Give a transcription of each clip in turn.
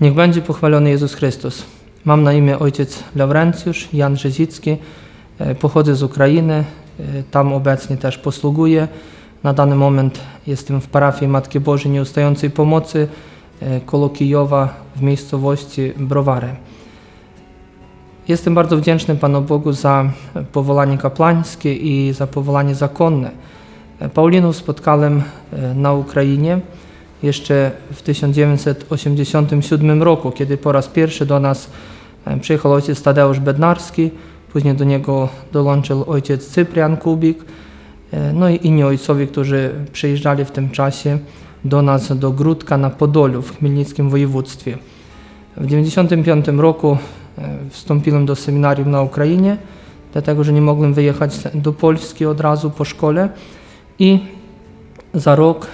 Niech będzie pochwalony Jezus Chrystus. Mam na imię ojciec Lawrencjusz Jan Rzezicki. E, Pochodzę z Ukrainy, e, tam obecnie też posługuję. Na dany moment jestem w parafii Matki Bożej Nieustającej Pomocy e, koło Kijowa w miejscowości Browary. Jestem bardzo wdzięczny Panu Bogu za powołanie kapłańskie i za powołanie zakonne. Paulinów spotkałem na Ukrainie jeszcze w 1987 roku, kiedy po raz pierwszy do nas e, przyjechał ojciec Tadeusz Bednarski, później do niego dołączył ojciec Cyprian Kubik, e, no i inni ojcowie, którzy przyjeżdżali w tym czasie do nas do Gródka na Podolu w Chmielnickim województwie. W 1995 roku e, wstąpiłem do seminarium na Ukrainie, dlatego że nie mogłem wyjechać do Polski od razu po szkole i za rok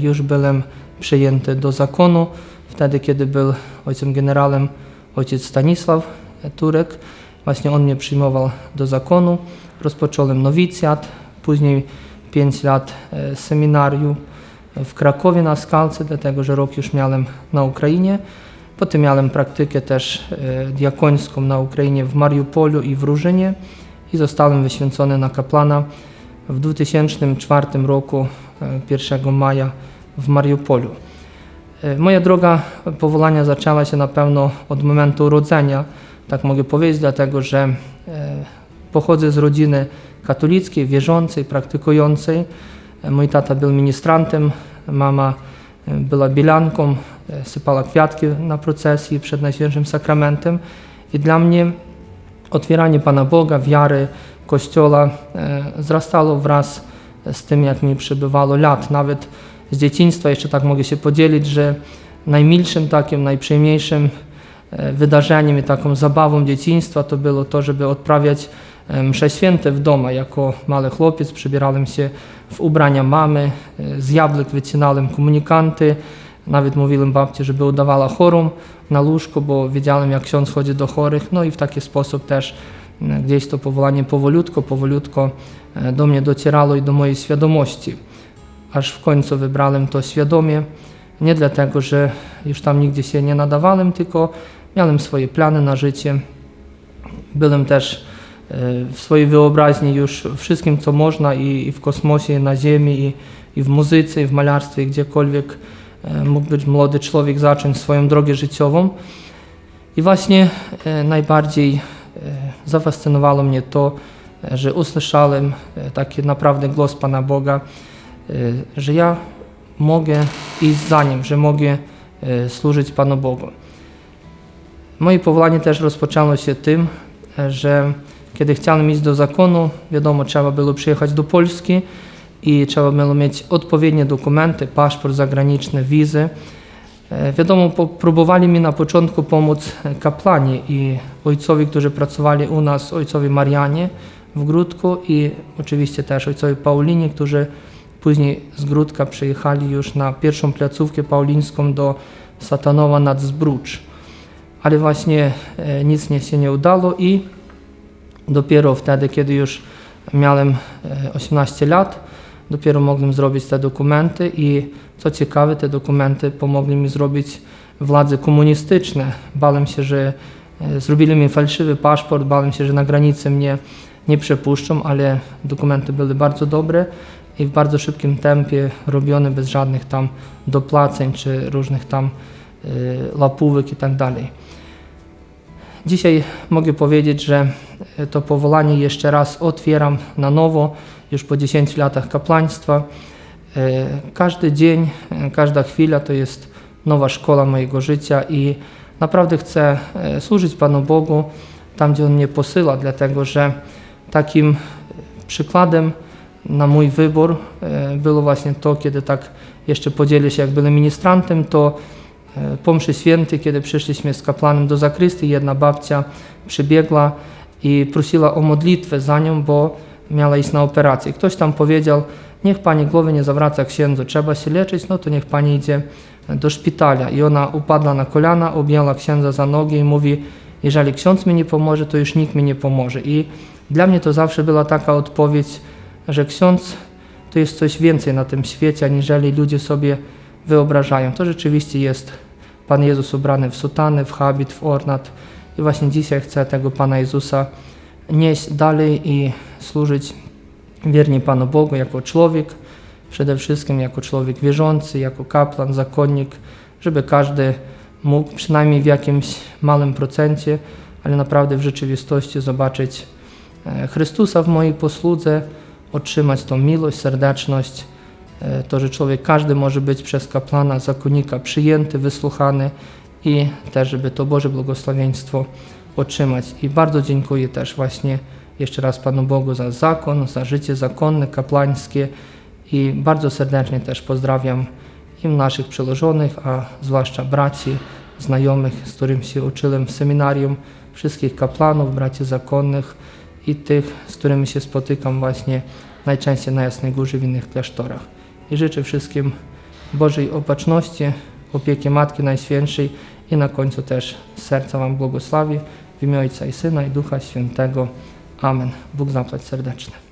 już byłem przyjęty do zakonu, wtedy kiedy był ojcem generałem ojciec Stanisław e, Turek. Właśnie on mnie przyjmował do zakonu. Rozpocząłem nowicjat, później 5 lat e, seminarium w Krakowie na Skalce, dlatego że rok już miałem na Ukrainie. Potem miałem praktykę też e, diakońską na Ukrainie w Mariupolu i w Różynie i zostałem wyświęcony na kaplana w 2004 roku, e, 1 maja w Mariupolu. E, Moja droga powołania zaczęła się na pewno od momentu urodzenia, tak mogę powiedzieć, dlatego że e, pochodzę z rodziny katolickiej, wierzącej, praktykującej. E, Mój tata był ministrantem, mama była bilanką, sypała kwiatki na procesji przed Najświętszym Sakramentem i dla mnie otwieranie Pana Boga, wiary, Kościoła wzrastało wraz z tym, jak mi przybywało lat. Nawet z dzieciństwa jeszcze tak mogę się podzielić, że najmilszym takim, najprzyjemniejszym e, wydarzeniem i taką zabawą dzieciństwa to było to, żeby odprawiać e, msze święte w domu. Jako mały chłopiec przybierałem się w ubrania mamy, e, z jabłek wycinałem komunikanty, nawet mówiłem babci, żeby udawała chorą na łóżko, bo wiedziałem, jak ksiądz chodzi do chorych. No i w taki sposób też gdzieś to powołanie powolutko, powolutko do mnie docierało i do mojej świadomości. Aż w końcu wybrałem to świadomie, nie dlatego, że już tam nigdzie się nie nadawałem, tylko miałem swoje plany na życie. Byłem też e, w swojej wyobraźni już wszystkim, co można i, i w kosmosie, i na Ziemi, i, i w muzyce, i w malarstwie, gdziekolwiek e, mógł być młody człowiek zacząć swoją drogę życiową. I właśnie e, najbardziej zafascynowało mnie to, że usłyszałem taki naprawdę głos Pana Boga, że ja mogę iść za Nim, że mogę e, służyć Panu Bogu. Moje powołanie też rozpoczęło się tym, że kiedy chciałem iść do zakonu, wiadomo, trzeba było przyjechać do Polski i trzeba było mieć odpowiednie dokumenty, paszport zagraniczny, wizy. E, Wiadomo, próbowali mi na początku pomóc kaplani i ojcowie, którzy pracowali u nas, ojcowie Marianie w Gródku i oczywiście też ojcowie Paulini, którzy później z Gródka przyjechali już na pierwszą placówkę paulińską do Satanowa nad Zbrucz. Ale właśnie e, nic nie się nie udało i dopiero wtedy, kiedy już miałem e, 18 lat, dopiero mogłem zrobić te dokumenty i co ciekawe, te dokumenty pomogli mi zrobić władze komunistyczne. Bałem się, że e, zrobili mi fałszywy paszport, bałem się, że na granicy mnie nie przepuszczą, ale dokumenty były bardzo dobre i w bardzo szybkim tempie robione bez żadnych tam dopłaceń czy różnych tam e, łapówek i tak dalej. Dzisiaj mogę powiedzieć, że e, to powołanie jeszcze raz otwieram na nowo, już po 10 latach kapłaństwa. E, Każdy dzień, każda chwila to jest nowa szkoła mojego życia i naprawdę chcę służyć Panu Bogu tam, gdzie On mnie posyła, dlatego że takim przykładem na mój wybór e, było właśnie to, kiedy tak jeszcze podzielę się, jak byłem ministrantem, to e, po mszy świętej, kiedy przyszliśmy z kaplanem do zakrystii, jedna babcia przybiegła i prosiła o modlitwę za nią, bo miała iść na operację. Ktoś tam powiedział, niech pani głowy nie zawraca księdzu, trzeba się leczyć, no to niech pani idzie do szpitala. I ona upadła na kolana, objęła księdza za nogi i mówi, jeżeli ksiądz mi nie pomoże, to już nikt mi nie pomoże. I dla mnie to zawsze była taka odpowiedź, że ksiądz to jest coś więcej na tym świecie, aniżeli ludzie sobie wyobrażają. To rzeczywiście jest Pan Jezus ubrany w sutany, w habit, w ornat. I właśnie dzisiaj chcę tego Pana Jezusa nieść dalej i służyć wiernie Panu Bogu jako człowiek, przede wszystkim jako człowiek wierzący, jako kaplan, zakonnik, żeby każdy mógł przynajmniej w jakimś małym procencie, ale naprawdę w rzeczywistości zobaczyć e, Chrystusa w mojej posłudze, otrzymać tą miłość, serdeczność, e, to, że człowiek każdy może być przez kapłana, zakonnika przyjęty, wysłuchany i też, żeby to Boże błogosławieństwo otrzymać. I bardzo dziękuję też właśnie jeszcze raz Panu Bogu za zakon, za życie zakonne, kapłańskie i bardzo serdecznie też pozdrawiam im naszych przełożonych, a zwłaszcza braci, znajomych, z którymi się uczyłem w seminarium, wszystkich kaplanów, braci zakonnych i tych, z którymi się spotykam właśnie najczęściej na Jasnej Górze w innych klasztorach. I życzę wszystkim Bożej opatrzności, opieki Matki Najświętszej i na końcu też serca Wam błogosławię w imię Ojca i Syna i Ducha Świętego. Amen. Bóg zapłać serdeczne.